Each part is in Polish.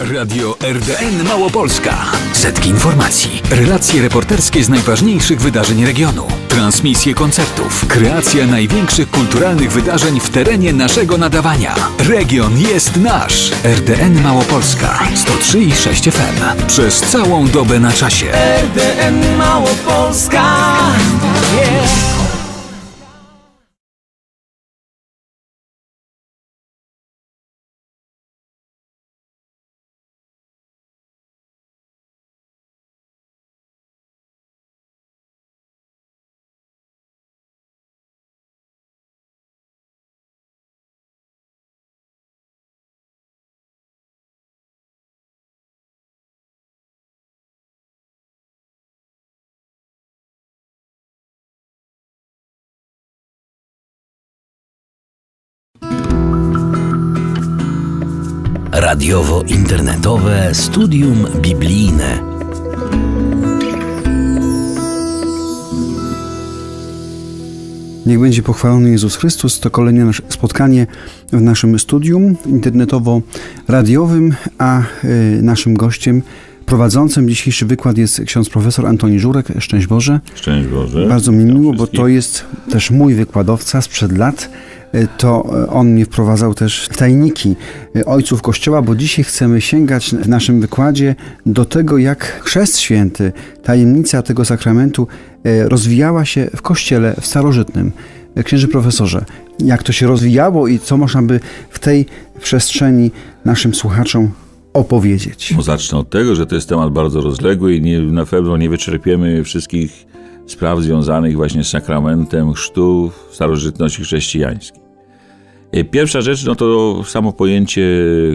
Radio RDN Małopolska. Setki informacji, relacje reporterskie z najważniejszych wydarzeń regionu, transmisje koncertów, kreacja największych kulturalnych wydarzeń w terenie naszego nadawania. Region jest nasz. RDN Małopolska 103 i 6 FM. Przez całą dobę na czasie. RDN Małopolska yeah. Radiowo-internetowe studium biblijne. Niech będzie pochwalony Jezus Chrystus. To kolejne nasze spotkanie w naszym studium internetowo-radiowym, a y, naszym gościem prowadzącym dzisiejszy wykład jest ksiądz profesor Antoni Żurek. Szczęść Boże. Szczęść Boże. Bardzo mi miło, bo to jest też mój wykładowca sprzed lat. To on mnie wprowadzał też w tajniki ojców Kościoła, bo dzisiaj chcemy sięgać w naszym wykładzie do tego, jak chrzest święty, tajemnica tego sakramentu y, rozwijała się w Kościele w starożytnym. Księży profesorze, jak to się rozwijało i co można by w tej przestrzeni naszym słuchaczom opowiedzieć? No, Zacznę od tego, że to jest temat bardzo rozległy i nie, na pewno nie wyczerpiemy wszystkich spraw związanych właśnie z sakramentem chrztu w starożytności chrześcijańskiej. E, Pierwsza rzecz, no to samo pojęcie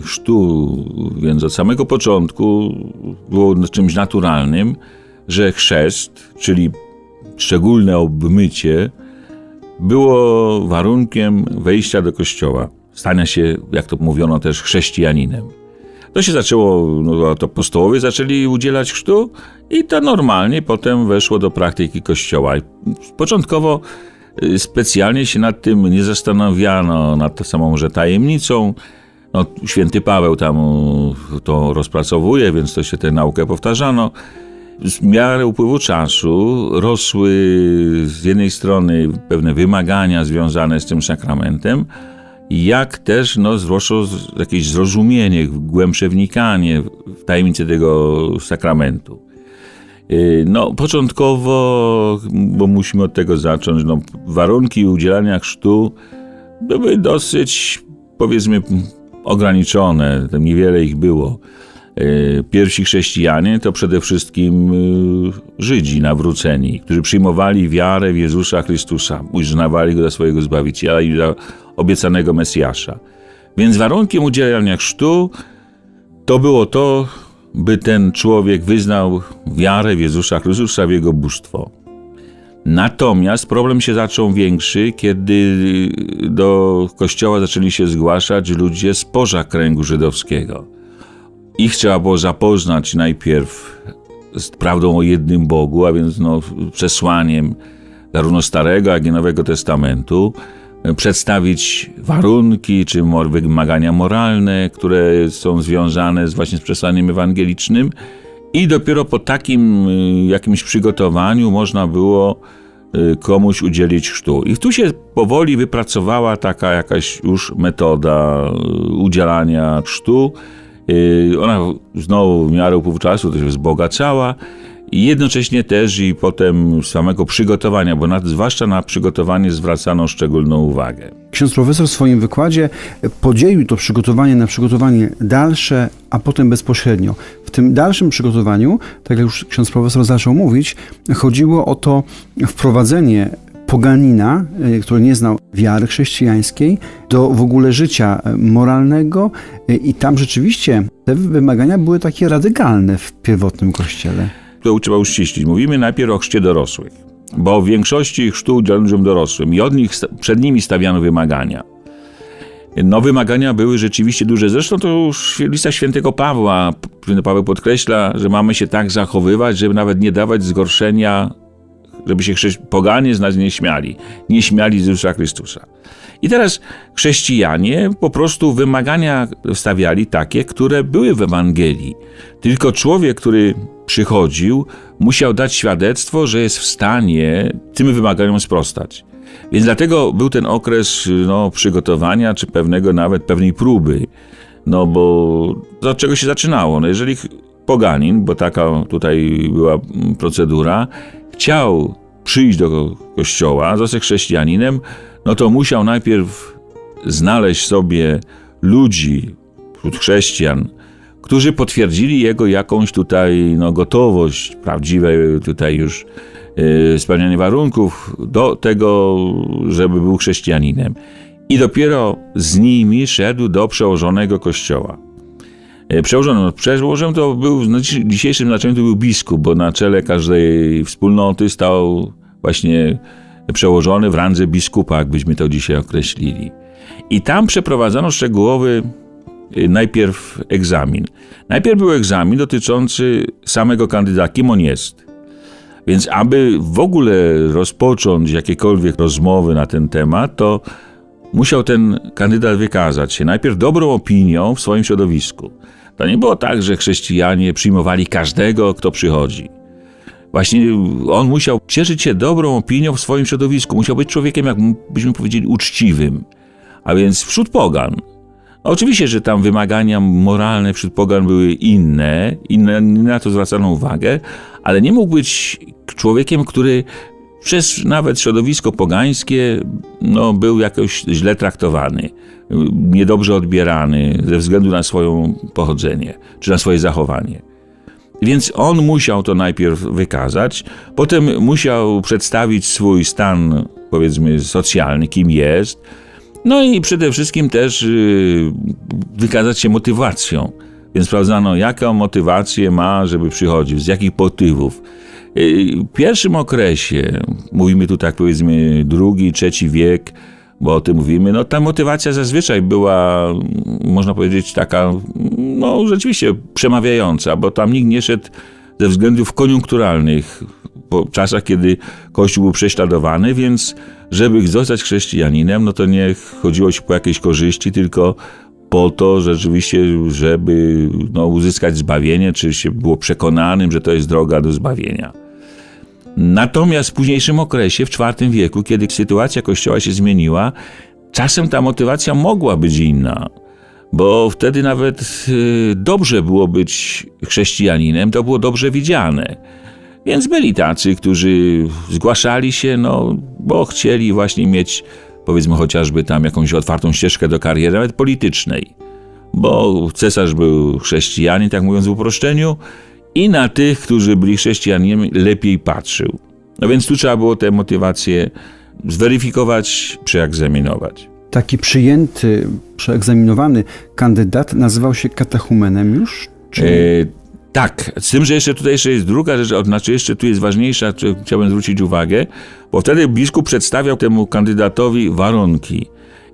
chrztu, więc od samego początku było czymś naturalnym, że chrzest, czyli szczególne obmycie, było warunkiem wejścia do kościoła, stania się, jak to mówiono też, chrześcijaninem. To się zaczęło, no, to apostołowie zaczęli udzielać chrztu i to normalnie potem weszło do praktyki Kościoła. Początkowo y, specjalnie się nad tym nie zastanawiano, nad tą samą że tajemnicą. No, święty Paweł tam y, to rozpracowuje, więc to się tę naukę powtarzano. Z miarę upływu czasu rosły z jednej strony pewne wymagania związane z tym sakramentem, jak też no, wzrosło jakieś zrozumienie, głębsze wnikanie w tajemnicę tego sakramentu. Yy, No, początkowo, bo musimy od tego zacząć, no, warunki udzielania chrztu były dosyć, powiedzmy, ograniczone, niewiele ich było. Yy, Pierwsi chrześcijanie to przede wszystkim yy, Żydzi nawróceni, którzy przyjmowali wiarę w Jezusa Chrystusa, uznawali go za swojego Zbawiciela i za obiecanego Mesjasza. Więc warunkiem udzielania chrztu to było to, by ten człowiek wyznał wiarę w Jezusa Chrystusa, w Jego bóstwo. Natomiast problem się zaczął większy, kiedy do kościoła zaczęli się zgłaszać ludzie spoza kręgu żydowskiego. Ich trzeba było zapoznać najpierw z prawdą o jednym Bogu, a więc no, przesłaniem zarówno Starego, jak i Nowego Testamentu, przedstawić warunki czy wymagania moralne, które są związane z właśnie z przesłaniem ewangelicznym i dopiero po takim y, jakimś przygotowaniu można było y, komuś udzielić chrztu. I tu się powoli wypracowała taka jakaś już metoda udzielania chrztu. Ona znowu w miarę upływu czasu też wzbogacała i jednocześnie też i potem samego przygotowania, bo na, zwłaszcza na przygotowanie zwracano szczególną uwagę. Ksiądz profesor w swoim wykładzie podzielił to przygotowanie na przygotowanie dalsze, a potem bezpośrednio. W tym dalszym przygotowaniu, tak jak już ksiądz profesor zaczął mówić, chodziło o to wprowadzenie poganina, y, który nie znał wiary chrześcijańskiej, do w ogóle życia moralnego y, i tam rzeczywiście te wymagania były takie radykalne w pierwotnym kościele. To trzeba uściślić. Mówimy najpierw o chrzcie dorosłych, bo w większości chrztu udzielono ludziom dorosłym i od nich, przed nimi stawiano wymagania. No wymagania były rzeczywiście duże. Zresztą to już lista świętego Pawła. Paweł podkreśla, że mamy się tak zachowywać, żeby nawet nie dawać zgorszenia żeby się poganie z nas nie śmiali. Nie śmiali z Jezusa Chrystusa. I teraz chrześcijanie po prostu wymagania stawiali takie, które były w Ewangelii. Tylko człowiek, który przychodził, musiał dać świadectwo, że jest w stanie tym wymaganiom sprostać. Więc dlatego był ten okres no, przygotowania, czy pewnego nawet pewnej próby. No bo od czego się zaczynało? No jeżeli poganin, bo taka tutaj była mm, procedura, chciał przyjść do kościoła, zostać chrześcijaninem, no to musiał najpierw znaleźć sobie ludzi wśród chrześcijan, którzy potwierdzili jego jakąś tutaj no, gotowość, prawdziwe tutaj już yy, spełnianie warunków do tego, żeby był chrześcijaninem. I dopiero z nimi szedł do przełożonego kościoła. E, Przełożonym, no, przełożonym to był, w dzisiejszym znaczeniu to był biskup, bo na czele każdej wspólnoty stał właśnie przełożony w randze biskupa, jakbyśmy to dzisiaj określili. I tam przeprowadzono szczegółowy y, najpierw egzamin. Najpierw był egzamin dotyczący samego kandydata, kim on jest. Więc aby w ogóle rozpocząć jakiekolwiek rozmowy na ten temat, to musiał ten kandydat wykazać się najpierw dobrą opinią w swoim środowisku. To nie było tak, że chrześcijanie przyjmowali każdego, kto przychodzi. Właśnie on musiał cieszyć się dobrą opinią w swoim środowisku. Musiał być człowiekiem, jak byśmy powiedzieli, uczciwym. A więc wśród pogan. Oczywiście, że tam wymagania moralne wśród pogan były inne, inne na to zwracano uwagę, ale nie mógł być człowiekiem, który przez nawet środowisko pogańskie no, był jakoś źle traktowany, niedobrze odbierany ze względu na swoje pochodzenie czy na swoje zachowanie. Więc on musiał to najpierw wykazać, potem musiał przedstawić swój stan, powiedzmy, socjalny, kim jest, no i przede wszystkim też yy, wykazać się motywacją. Więc sprawdzano, jaką motywację ma, żeby przychodził, z jakich motywów. Yy, w pierwszym okresie, mówimy tu tak powiedzmy drugi, trzeci wiek, bo o tym mówimy, no ta motywacja zazwyczaj była, można powiedzieć, taka, no rzeczywiście przemawiająca, bo tam nikt nie szedł ze względów koniunkturalnych, po czasach, kiedy Kościół był prześladowany, więc żeby zostać chrześcijaninem, no to nie chodziło się po jakieś korzyści, tylko po to rzeczywiście, żeby no, uzyskać zbawienie, czy się było przekonanym, że to jest droga do zbawienia. Natomiast w późniejszym okresie, w IV wieku, kiedy sytuacja Kościoła się zmieniła, czasem ta motywacja mogła być inna, bo wtedy nawet y, dobrze było być chrześcijaninem, to było dobrze widziane. Więc byli tacy, którzy zgłaszali się, no, bo chcieli właśnie mieć, powiedzmy, chociażby tam jakąś otwartą ścieżkę do kariery, nawet politycznej. Bo cesarz był chrześcijanin, tak mówiąc w uproszczeniu, i na tych, którzy byli chrześcijanami, lepiej patrzył. No więc tu trzeba było te motywacje zweryfikować, przeegzaminować. Taki przyjęty, przeegzaminowany kandydat nazywał się katechumenem już? Czy... E, tak, z tym, że jeszcze tutaj jeszcze jest druga rzecz, znaczy jeszcze tu jest ważniejsza, chciałbym zwrócić uwagę, bo wtedy biskup przedstawiał temu kandydatowi warunki.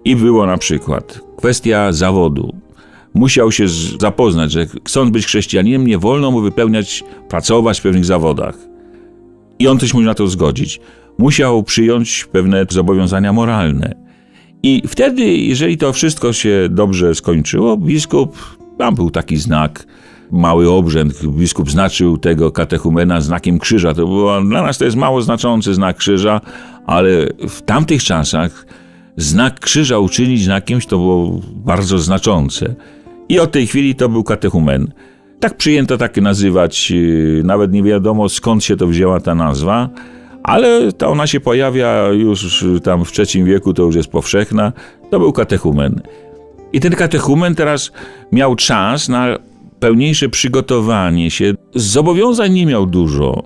I było na przykład kwestia zawodu. Musiał się zapoznać, że chcąc być chrześcijaninem, nie wolno mu wypełniać, pracować w pewnych zawodach. I on też musiał na to zgodzić. Musiał przyjąć pewne zobowiązania moralne. I wtedy, jeżeli to wszystko się dobrze skończyło, biskup, tam był taki znak, mały obrzęd, biskup znaczył tego katechumena znakiem krzyża. To było, dla nas to jest mało znaczący znak krzyża, ale w tamtych czasach znak krzyża uczynić na kimś to było bardzo znaczące. I od tej chwili to był katechumen. Tak przyjęto tak nazywać, yy, nawet nie wiadomo skąd się to wzięła ta nazwa, ale to ona się pojawia już tam w III wieku, to już jest powszechna. To był katechumen. I ten katechumen teraz miał czas na pełniejsze przygotowanie się. Zobowiązań nie miał dużo.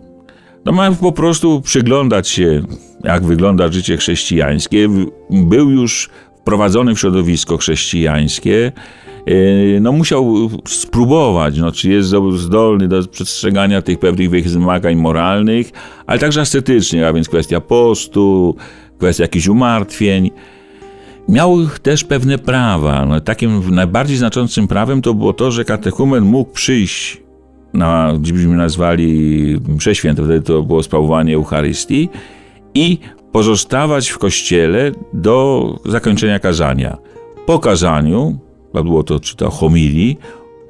No miał po prostu przyglądać się, jak wygląda życie chrześcijańskie. Był już wprowadzony w środowisko chrześcijańskie. Yy, No musiał spróbować, no, czy jest zdolny do przestrzegania tych pewnych wymagań moralnych, ale także ascetycznych, a więc kwestia postu, kwestia jakichś umartwień. Miał też pewne prawa. No, takim najbardziej znaczącym prawem to było to, że katechumen mógł przyjść na, gdzie byśmy nazwali świętą, wtedy to było sprawowanie Eucharystii i pozostawać w kościele do zakończenia kazania. Po kazaniu, to było to homilii,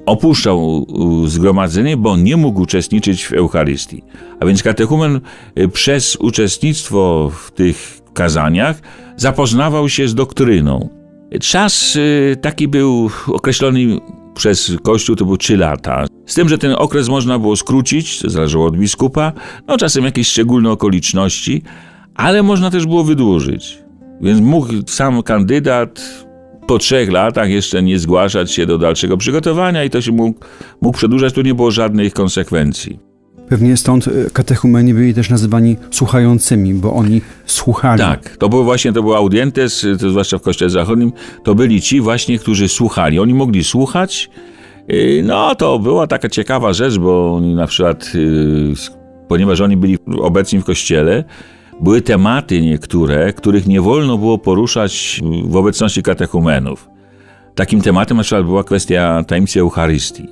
opuszczał zgromadzenie, bo nie mógł uczestniczyć w Eucharystii. A więc katechumen y, przez uczestnictwo w tych kazaniach zapoznawał się z doktryną. Czas y, taki był określony przez Kościół, to było 3 lata. Z tym, że ten okres można było skrócić, to zależało od biskupa, no czasem jakieś szczególne okoliczności, ale można też było wydłużyć. Więc mógł sam kandydat po trzech latach jeszcze nie zgłaszać się do dalszego przygotowania i to się mógł, mógł przedłużać, tu nie było żadnych konsekwencji. Pewnie stąd e, katechumeni byli też nazywani słuchającymi, bo oni słuchali. Tak, to był właśnie, to był audientes, to zwłaszcza w kościele zachodnim, to byli ci właśnie, którzy słuchali. Oni mogli słuchać, yy, no to była taka ciekawa rzecz, bo oni na przykład, ponieważ oni byli obecni w kościele, były tematy niektóre, których nie wolno było poruszać w obecności katechumenów. Takim tematem na przykład była kwestia tajemnicy Eucharystii.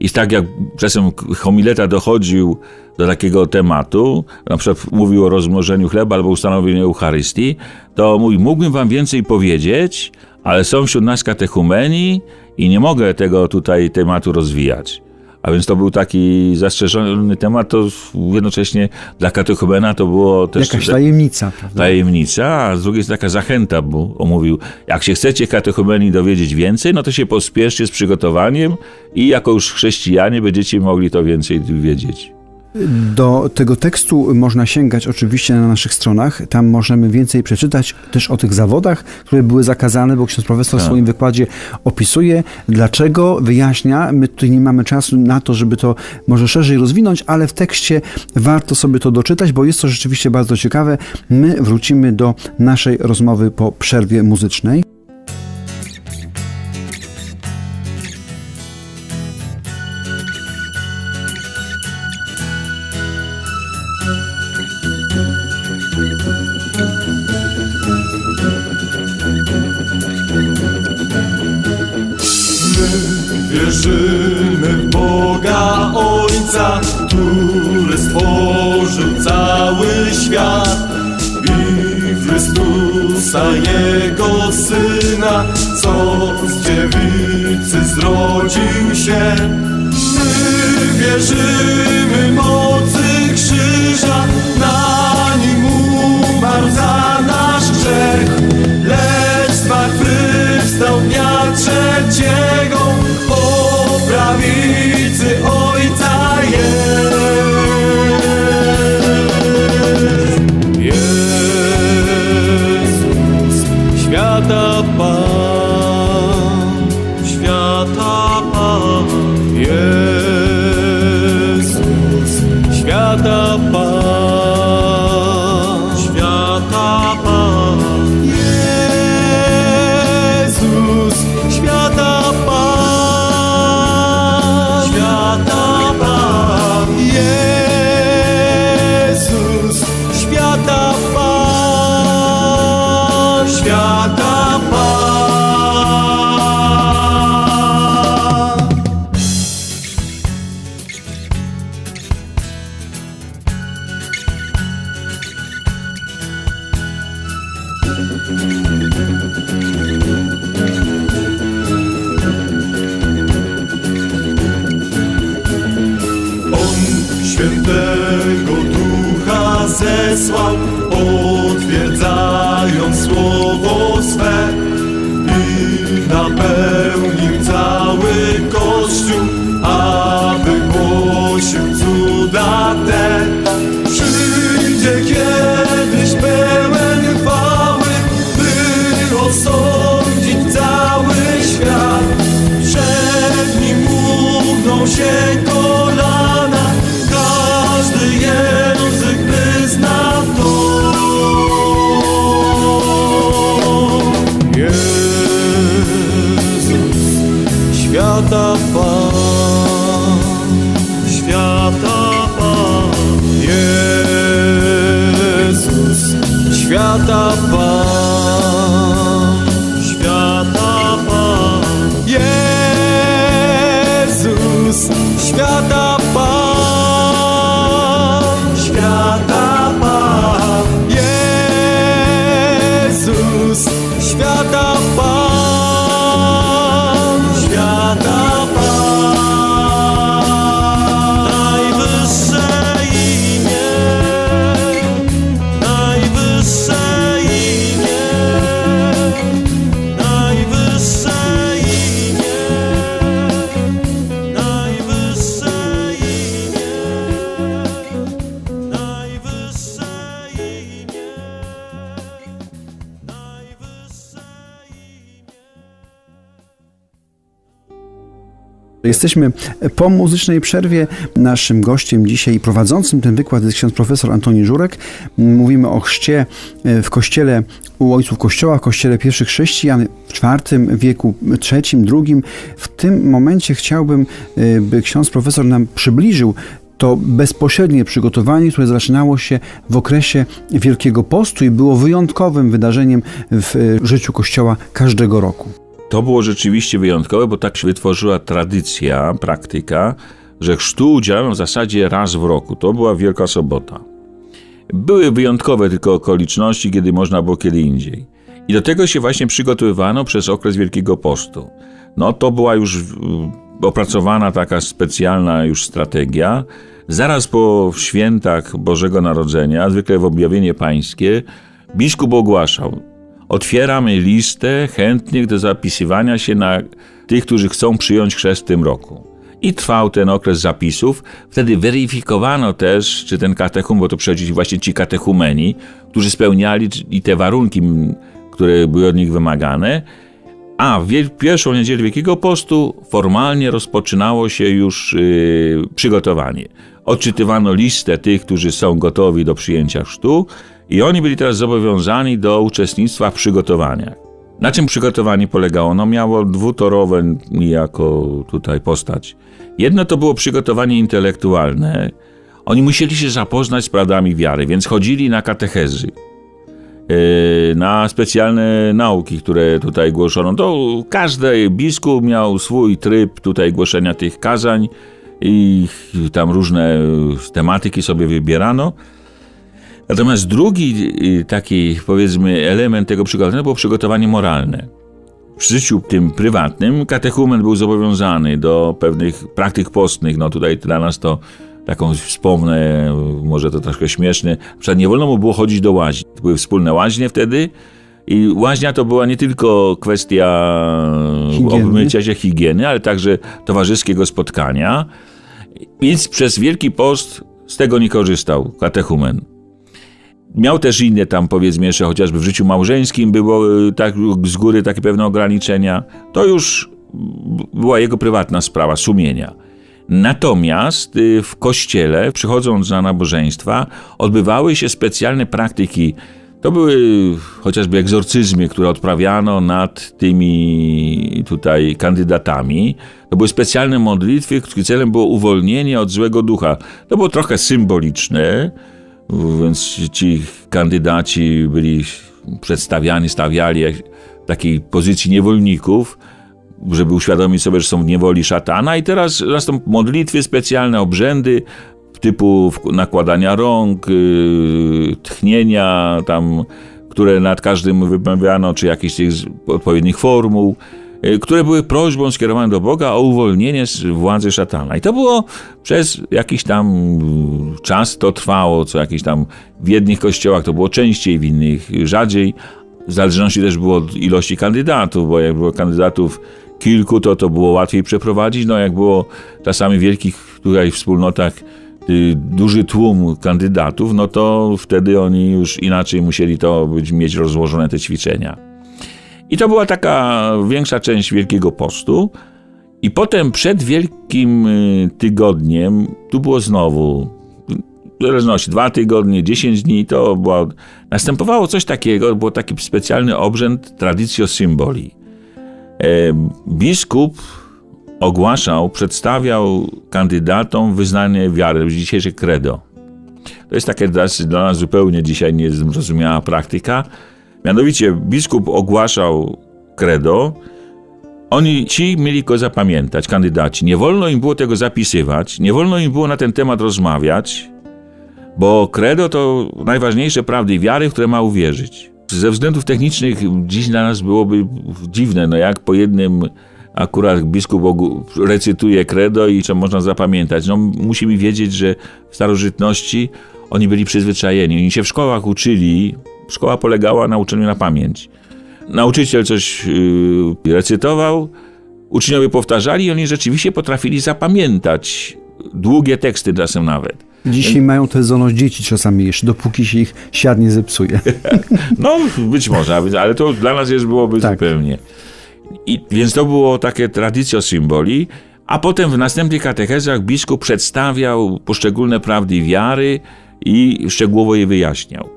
I tak jak czasem homileta dochodził do takiego tematu, na przykład mówił o rozmnożeniu chleba albo ustanowieniu Eucharystii, to mówi, mógłbym wam więcej powiedzieć, ale są wśród nas katechumeni i nie mogę tego tutaj tematu rozwijać. A więc to był taki zastrzeżony temat, to jednocześnie dla katechumena to było też Jakaś tajemnica, prawda? tajemnica, a z drugiej jest taka zachęta, bo on mówił, jak się chcecie katechumeni dowiedzieć więcej, no to się pospieszcie z przygotowaniem i jako już chrześcijanie będziecie mogli to więcej wiedzieć. Do tego tekstu można sięgać oczywiście na naszych stronach. Tam możemy więcej przeczytać też o tych zawodach, które były zakazane, bo ksiądz profesor w Tak. swoim wykładzie opisuje, dlaczego, wyjaśnia. My tutaj nie mamy czasu na to, żeby to może szerzej rozwinąć, ale w tekście warto sobie to doczytać, bo jest to rzeczywiście bardzo ciekawe. My wrócimy do naszej rozmowy po przerwie muzycznej. Ducha Jesteśmy po muzycznej przerwie. Naszym gościem dzisiaj prowadzącym ten wykład jest ksiądz profesor Antoni Żurek. Mówimy o chrzcie e, w kościele u ojców kościoła, w kościele pierwszych chrześcijan w IV wieku, III, II. W tym momencie chciałbym, e, by ksiądz profesor nam przybliżył to bezpośrednie przygotowanie, które zaczynało się w okresie Wielkiego Postu i było wyjątkowym wydarzeniem w e, życiu Kościoła każdego roku. To było rzeczywiście wyjątkowe, bo tak się wytworzyła tradycja, praktyka, że chrztu udzielano w zasadzie raz w roku. To była Wielka Sobota. Były wyjątkowe tylko okoliczności, kiedy można było kiedy indziej. I do tego się właśnie przygotowywano przez okres Wielkiego Postu. No to była już opracowana taka specjalna już strategia. Zaraz po świętach Bożego Narodzenia, zwykle w objawienie pańskie, biskup ogłaszał: Otwieramy listę chętnych do zapisywania się na tych, którzy chcą przyjąć chrzest w tym roku. I trwał ten okres zapisów. Wtedy weryfikowano też, czy ten katechum, bo to przychodzili właśnie ci katechumeni, którzy spełniali i te warunki, które były od nich wymagane. A w pierwszą niedzielę Wielkiego Postu formalnie rozpoczynało się już yy, przygotowanie. Odczytywano listę tych, którzy są gotowi do przyjęcia chrztu i oni byli teraz zobowiązani do uczestnictwa w przygotowaniach. Na czym przygotowanie polegało? No miało dwutorowe niejako tutaj postać. Jedno to było przygotowanie intelektualne. Oni musieli się zapoznać z prawdami wiary, więc chodzili na katechezy yy, na specjalne nauki, które tutaj głoszono. To każdy biskup miał swój tryb tutaj głoszenia tych kazań i tam różne tematyki sobie wybierano. Natomiast drugi y, taki, powiedzmy, element tego przygotowania było przygotowanie moralne. W życiu tym prywatnym katechumen był zobowiązany do pewnych praktyk postnych. No tutaj dla nas to taką wspomnę, może to troszkę śmieszne. Na przykład nie wolno mu było chodzić do łaźni. To były wspólne łaźnie wtedy i łaźnia to była nie tylko kwestia Higieny. obmycia się higieny, ale także towarzyskiego spotkania. Więc przez Wielki Post z tego nie korzystał katechumen. Miał też inne tam, powiedzmy, jeszcze chociażby w życiu małżeńskim było y, tak z góry takie pewne ograniczenia. To już była jego prywatna sprawa, sumienia. Natomiast y, w kościele, przychodząc na nabożeństwa, odbywały się specjalne praktyki. To były chociażby egzorcyzmy, które odprawiano nad tymi tutaj kandydatami. To były specjalne modlitwy, których celem było uwolnienie od złego ducha. To było trochę symboliczne, więc ci kandydaci byli przedstawiani, stawiali w takiej pozycji niewolników, żeby uświadomić sobie, że są w niewoli szatana. I teraz nastąpią modlitwy specjalne, obrzędy typu nakładania rąk, yy, tchnienia tam, które nad każdym wymawiano, czy jakichś tych odpowiednich formuł, które były prośbą skierowaną do Boga o uwolnienie z władzy szatana. I to było przez jakiś tam yy, czas, to trwało, co jakiś tam w jednych kościołach to było częściej, w innych rzadziej. W zależności też było od ilości kandydatów, bo jak było kandydatów kilku, to to było łatwiej przeprowadzić. No jak było czasami w wielkich tutaj wspólnotach y, duży tłum kandydatów, no to wtedy oni już inaczej musieli to być, mieć rozłożone te ćwiczenia. I to była taka większa część Wielkiego Postu. I potem przed Wielkim y, Tygodniem, tu było znowu, w zależności, dwa tygodnie, 10 dni, to była, następowało coś takiego, był taki specjalny obrzęd Traditio Symboli. E, biskup ogłaszał, przedstawiał kandydatom wyznanie wiary, dzisiejsze credo. To jest takie dla nas zupełnie dzisiaj niezrozumiała praktyka. Mianowicie biskup ogłaszał credo, oni ci mieli go zapamiętać, kandydaci. Nie wolno im było tego zapisywać, nie wolno im było na ten temat rozmawiać, bo credo to najważniejsze prawdy wiary, w które ma uwierzyć. Ze względów technicznych dziś dla nas byłoby dziwne, no jak po jednym akurat biskup recytuje credo i co można zapamiętać. No musimy wiedzieć, że w starożytności oni byli przyzwyczajeni. Oni się w szkołach uczyli, szkoła polegała na uczeniu na pamięć. Nauczyciel coś yy, recytował, uczniowie powtarzali i oni rzeczywiście potrafili zapamiętać długie teksty czasem nawet. Dzisiaj mają tę zdolność dzieci czasami jeszcze, dopóki się ich siad nie zepsuje. No, być może, ale to dla nas już byłoby Tak. zupełnie. I, więc to było takie tradycja symboli, A potem w następnych katechezach biskup przedstawiał poszczególne prawdy wiary i szczegółowo je wyjaśniał.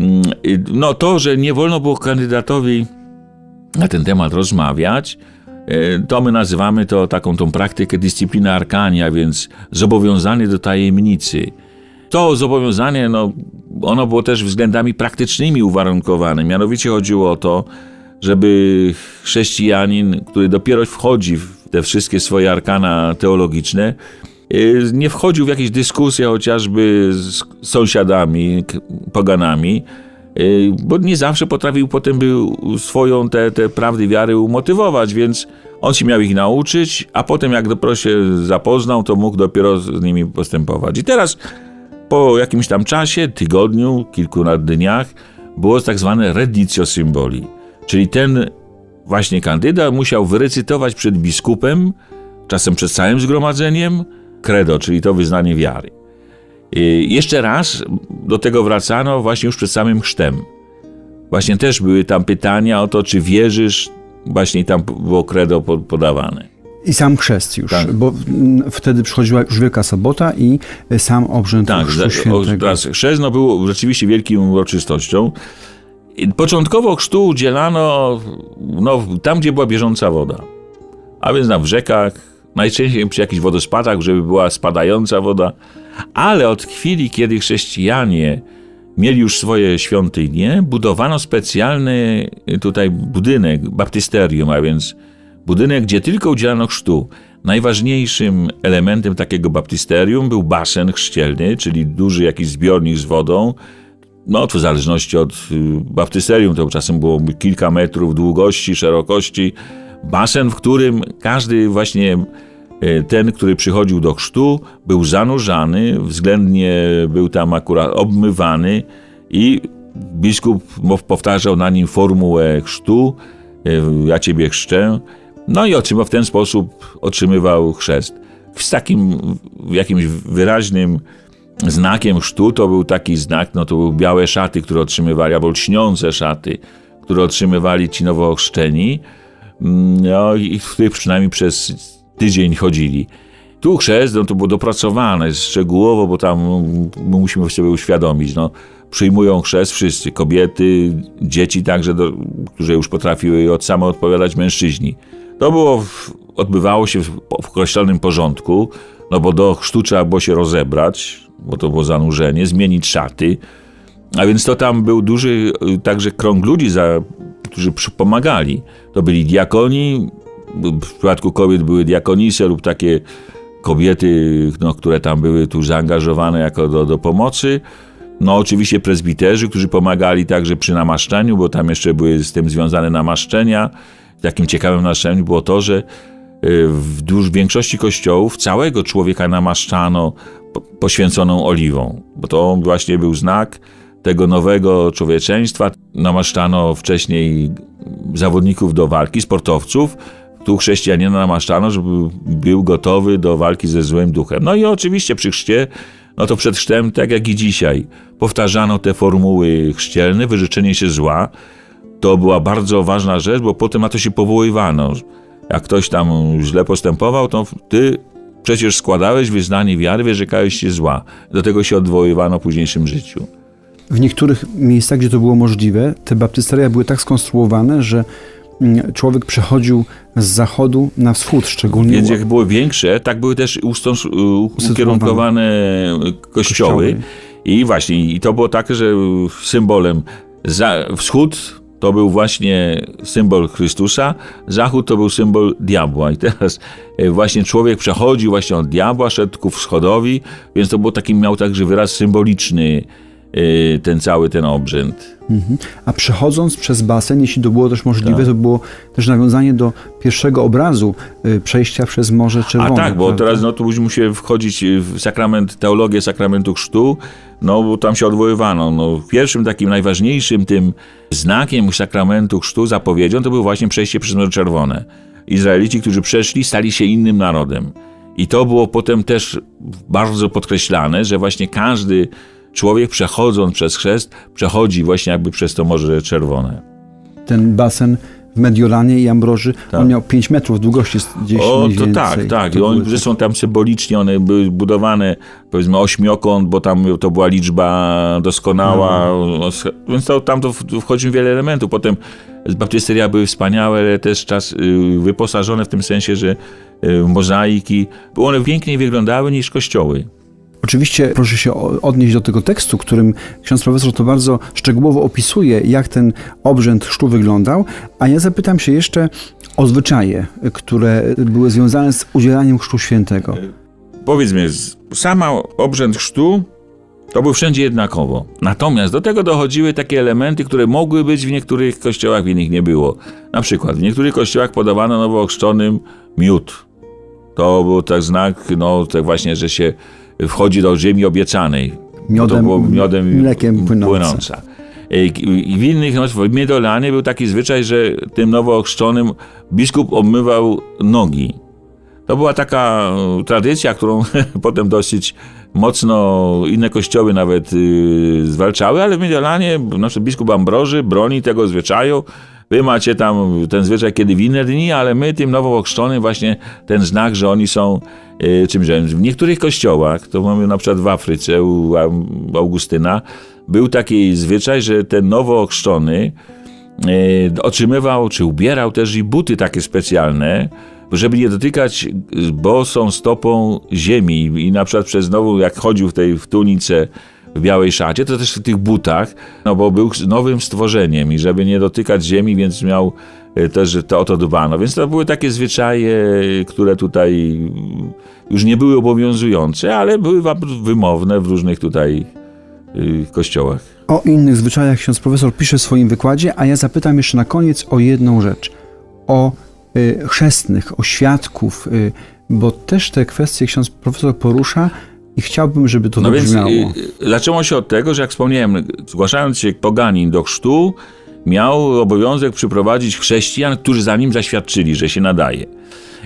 Mm, No to, że nie wolno było kandydatowi na ten temat rozmawiać, y, to my nazywamy to taką tą praktykę dyscypliny arkania, więc zobowiązanie do tajemnicy. To zobowiązanie, no, ono było też względami praktycznymi uwarunkowane. Mianowicie chodziło o to, żeby chrześcijanin, który dopiero wchodzi w te wszystkie swoje arkana teologiczne, nie wchodził w jakieś dyskusje chociażby z sąsiadami, poganami, y, bo nie zawsze potrafił potem był swoją te, te prawdy wiary umotywować, więc on się miał ich nauczyć, a potem jak dopiero się zapoznał, to mógł dopiero z nimi postępować. I teraz po jakimś tam czasie, tygodniu, kilku dniach, było tak zwane redditio symboli. Czyli ten właśnie kandydat musiał wyrecytować przed biskupem, czasem przed całym zgromadzeniem, credo, czyli to wyznanie wiary. Jeszcze raz do tego wracano właśnie już przed samym chrztem. Właśnie też były tam pytania o to, czy wierzysz, właśnie tam było credo po- podawane. I sam chrzest już, Tak. bo wtedy przychodziła już Wielka Sobota i y, sam obrzęd Tak, Chrztu Świętego. teraz chrzest no, był rzeczywiście wielką uroczystością. Początkowo chrztu udzielano no, tam, gdzie była bieżąca woda. A więc na w rzekach, najczęściej przy jakichś wodospadach, żeby była spadająca woda. Ale od chwili, kiedy chrześcijanie mieli już swoje świątynie, budowano specjalny tutaj budynek, baptysterium, a więc budynek, gdzie tylko udzielano chrztu. Najważniejszym elementem takiego baptysterium był basen chrzcielny, czyli duży jakiś zbiornik z wodą. No, w zależności od y, baptysterium, to czasem było kilka metrów długości, szerokości. Basen, w którym każdy właśnie y, ten, który przychodził do chrztu, był zanurzany, względnie był tam akurat obmywany i biskup powtarzał na nim formułę chrztu, y, ja ciebie chrzczę, no i otrzymał w ten sposób otrzymywał chrzest. Z takim jakimś wyraźnym znakiem chrztu to był taki znak, no to były białe szaty, które otrzymywali, albo lśniące szaty, które otrzymywali ci nowo. Mm, No i których przynajmniej przez tydzień chodzili. Tu chrzest, no to było dopracowane szczegółowo, bo tam mm, musimy sobie uświadomić, no, przyjmują chrzest wszyscy, kobiety, dzieci także, do, które już potrafiły od same odpowiadać mężczyźni. To było, odbywało się w, w określonym porządku, no bo do chrztu trzeba było się rozebrać, bo to było zanurzenie, zmienić szaty, a więc to tam był duży y, także krąg ludzi, za, którzy pomagali. To byli diakoni, w przypadku kobiet były diakonise lub takie kobiety, no, które tam były tu zaangażowane jako do, do pomocy. No oczywiście prezbiterzy, którzy pomagali także przy namaszczeniu, bo tam jeszcze były z tym związane namaszczenia. Takim ciekawym namaszczeniem było to, że y, w duż, większości kościołów całego człowieka namaszczano po- poświęconą oliwą, bo to właśnie był znak tego nowego człowieczeństwa. Namaszczano wcześniej zawodników do walki, sportowców. Tu chrześcijanina namaszczano, żeby był gotowy do walki ze złym duchem. No i oczywiście przy chrzcie, no to przed chrztem, tak jak i dzisiaj, powtarzano te formuły chrzcielne, wyrzeczenie się zła. To była bardzo ważna rzecz, bo potem na to się powoływano. Jak ktoś tam źle postępował, to ty przecież składałeś wyznanie wiary, wyrzekałeś się zła. Do tego się odwoływano w późniejszym życiu. W niektórych miejscach, gdzie to było możliwe, te baptysteria były tak skonstruowane, że mm, człowiek przechodził z zachodu na wschód, szczególnie Więc jak były większe, tak były też ustąż, ukierunkowane kościoły. Kościoły. I właśnie, i to było tak, że symbolem za, wschód to był właśnie symbol Chrystusa, zachód to był symbol diabła. I teraz e, właśnie człowiek przechodził właśnie od diabła, szedł ku wschodowi, więc to był taki, miał także wyraz symboliczny ten cały ten obrzęd. Mhm. A przechodząc przez basen, jeśli to było też możliwe, Tak. to było też nawiązanie do pierwszego obrazu y, przejścia przez Morze Czerwone. A tak, bo prawda? teraz no, tu musimy wchodzić w sakrament, teologię sakramentu chrztu, no bo tam się odwoływano. No, pierwszym takim najważniejszym tym znakiem sakramentu chrztu, zapowiedzią, to było właśnie przejście przez Morze Czerwone. Izraelici, którzy przeszli, stali się innym narodem. I to było potem też bardzo podkreślane, że właśnie każdy człowiek przechodząc przez chrzest, przechodzi właśnie jakby przez to Morze Czerwone. Ten basen w Mediolanie i Ambroży. Tak. On miał 5 metrów długości, gdzieś O, to tak, tak. To I on, zresztą tam symbolicznie one były budowane, powiedzmy, ośmiokąt, bo tam to była liczba doskonała, No. więc to, tam to wchodzi wiele elementów. Potem baptysteria były wspaniałe, ale też czas y, wyposażone w tym sensie, że y, mozaiki, one piękniej wyglądały niż kościoły. Oczywiście proszę się odnieść do tego tekstu, którym ksiądz profesor to bardzo szczegółowo opisuje, jak ten obrzęd chrztu wyglądał, a ja zapytam się jeszcze o zwyczaje, które były związane z udzielaniem chrztu świętego. powiedzmy, sama obrzęd chrztu to był wszędzie jednakowo. Natomiast do tego dochodziły takie elementy, które mogły być w niektórych kościołach, w innych nie było. Na przykład w niektórych kościołach podawano nowochrzczonym miód. To był tak znak, no tak właśnie, że się wchodzi do ziemi obiecanej. Miodem, to było miodem mlekiem płynąca. I w innych, no, w Miedolanie był taki zwyczaj, że tym nowochrzczonym biskup obmywał nogi. To była taka e, tradycja, którą potem dosyć mocno inne kościoły nawet y, zwalczały, ale w Mediolanie nasz biskup Ambroży broni tego zwyczaju. Wy macie tam ten zwyczaj kiedy w inne dni, ale my tym nowo ochrzczonym właśnie ten znak, że oni są czymś. W niektórych kościołach, to mamy na przykład w Afryce u Au- Augustyna, był taki zwyczaj, że ten nowo ochrzczony e, otrzymywał, czy ubierał też i buty takie specjalne, żeby nie dotykać bosą stopą ziemi i na przykład przez znowu jak chodził w tej w tunice w białej szacie, to też w tych butach, no bo był nowym stworzeniem i żeby nie dotykać ziemi, więc miał też to o to dbano. Więc to były takie zwyczaje, które tutaj już nie były obowiązujące, ale były wymowne w różnych tutaj y, kościołach. O innych zwyczajach ksiądz profesor pisze w swoim wykładzie, a ja zapytam jeszcze na koniec o jedną rzecz. O y, chrzestnych, o świadków, y, bo też te kwestie ksiądz profesor porusza i chciałbym, żeby to No więc wybrzmiało. y, zaczęło się od tego, że jak wspomniałem, zgłaszając się poganin do chrztu, miał obowiązek przyprowadzić chrześcijan, którzy za nim zaświadczyli, że się nadaje.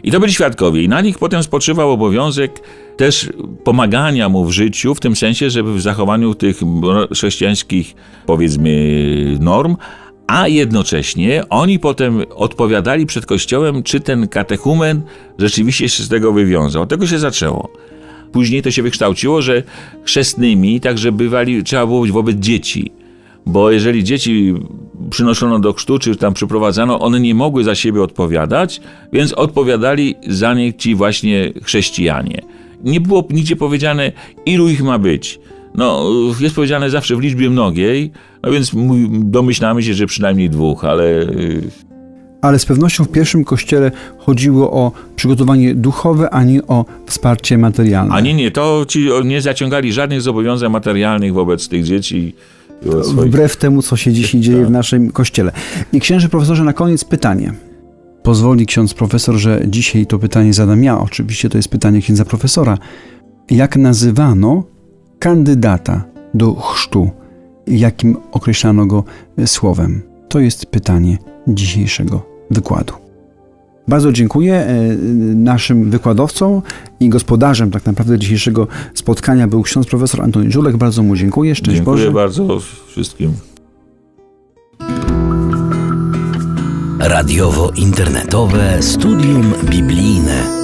I to byli świadkowie. I na nich potem spoczywał obowiązek też pomagania mu w życiu, w tym sensie, żeby w zachowaniu tych chrześcijańskich, powiedzmy, norm, a jednocześnie oni potem odpowiadali przed Kościołem, czy ten katechumen rzeczywiście się z tego wywiązał. Od tego się zaczęło. Później to się wykształciło, że chrzestnymi także bywali, trzeba było być wobec dzieci. Bo jeżeli dzieci przynoszono do chrztu, czy tam przyprowadzano, one nie mogły za siebie odpowiadać, więc odpowiadali za nie ci właśnie chrześcijanie. Nie było nigdzie powiedziane, ilu ich ma być. No, jest powiedziane zawsze w liczbie mnogiej, no więc domyślamy się, że przynajmniej dwóch, ale y, Ale z pewnością w pierwszym kościele chodziło o przygotowanie duchowe, a nie o wsparcie materialne. A nie, nie, to ci nie zaciągali żadnych zobowiązań materialnych wobec tych dzieci. Wbrew temu, co się dzisiaj dzieje w naszym kościele. I księże profesorze, na koniec pytanie. Pozwoli ksiądz profesor, że dzisiaj to pytanie zadam ja. Oczywiście to jest pytanie księdza profesora. Jak nazywano kandydata do chrztu? Jakim określano go słowem? To jest pytanie dzisiejszego wykładu. Bardzo dziękuję e, naszym wykładowcom i gospodarzem tak naprawdę dzisiejszego spotkania był ksiądz profesor Antoni Żulek. Bardzo mu dziękuję. Szczęść Dziękuję Boże. bardzo wszystkim. Radiowo-internetowe Studium Biblijne.